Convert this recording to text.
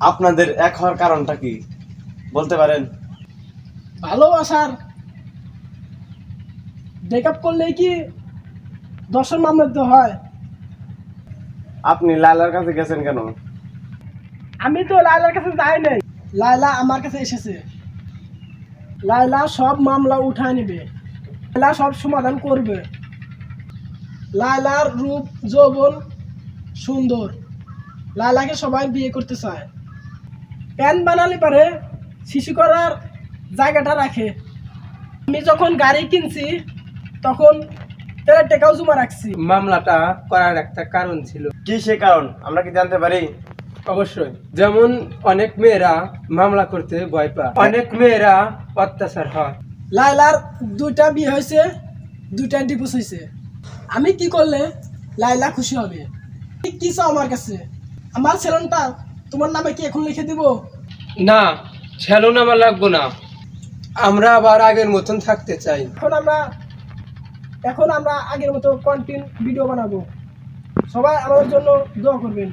আপনাদের এক হওয়ার কারণটা কি? বলতে পারেন। ভালোবাসার ব্রেকআপ করলেই কি দর্শন মামলা দিতে হয়? আপনি লালার কাছে গেছেন কেন? আমি তো লাইলার কাছে যাই নাই। লাইলা আমার কাছে এসেছে। লাইলা সব মামলা উঠায় নেবে। লাইলা সব সমাধান করবে। লাইলার রূপ যৌবন সুন্দর। লাইলাকে সবাই বিয়ে করতে চায়। প্যান বানালে পারে শিশু করার জায়গাটা রাখে। আমি যখন গাড়ি কিনছি তখন তেরা টেকাও জমা রাখছি। মামলাটা করার একটা কারণ ছিল। কি সে কারণ? আমরা কি জানতে পারি? অবশ্যই। যেমন অনেক মেয়েরা মামলা করতে ভয় পায়। অনেক মেয়েরা অত্যাচার হয়। লাইলার দুইটা বিয়ে হয়েছে দুইটা ডিভোর্স হয়েছে। আমি কি করলে লাইলা খুশি হবে? কি চাও আমার কাছে? আমার সেলনটা তোমার নামে কি এখন লিখে দিব? না ছেলো আমার লাগবো না। আমরা আবার আগের মতন থাকতে চাই। এখন আমরা এখন আমরা আগের মতো কন্টেন্ট ভিডিও বানাবো। সবাই আমাদের জন্য দোয়া করবেন।